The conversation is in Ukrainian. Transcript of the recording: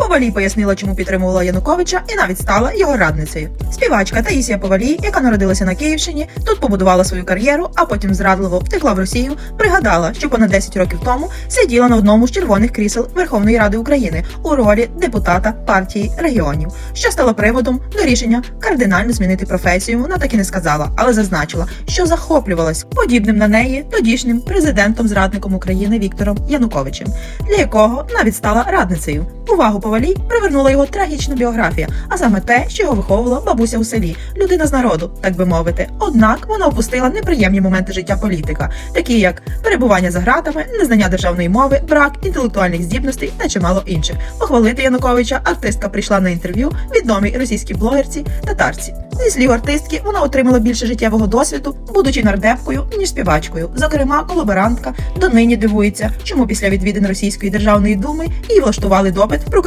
Повалій пояснила, чому підтримувала Януковича і навіть стала його радницею. Співачка Таїсія Повалій, яка народилася на Київщині, тут побудувала свою кар'єру, а потім зрадливо втекла в Росію. Пригадала, що понад 10 років тому сиділа на одному з червоних крісел Верховної Ради України у ролі депутата партії регіонів, що стало приводом до рішення кардинально змінити професію. Вона так і не сказала, але зазначила, що захоплювалась подібним на неї тодішнім президентом зрадником України Віктором Януковичем, для якого навіть стала радницею. Увагу повалій привернула його трагічна біографія, а саме те, що його виховувала бабуся у селі, людина з народу, так би мовити. Однак вона опустила неприємні моменти життя політика, такі як перебування за гратами, незнання державної мови, брак інтелектуальних здібностей та чимало інших. Похвалити Януковича артистка прийшла на інтерв'ю відомій російській блогерці татарці. Зі слів артистки, вона отримала більше життєвого досвіду, будучи нардепкою, ніж співачкою. Зокрема, колаборантка донині дивується, чому після відвідин російської державної думи їй влаштували допит в прокуратурі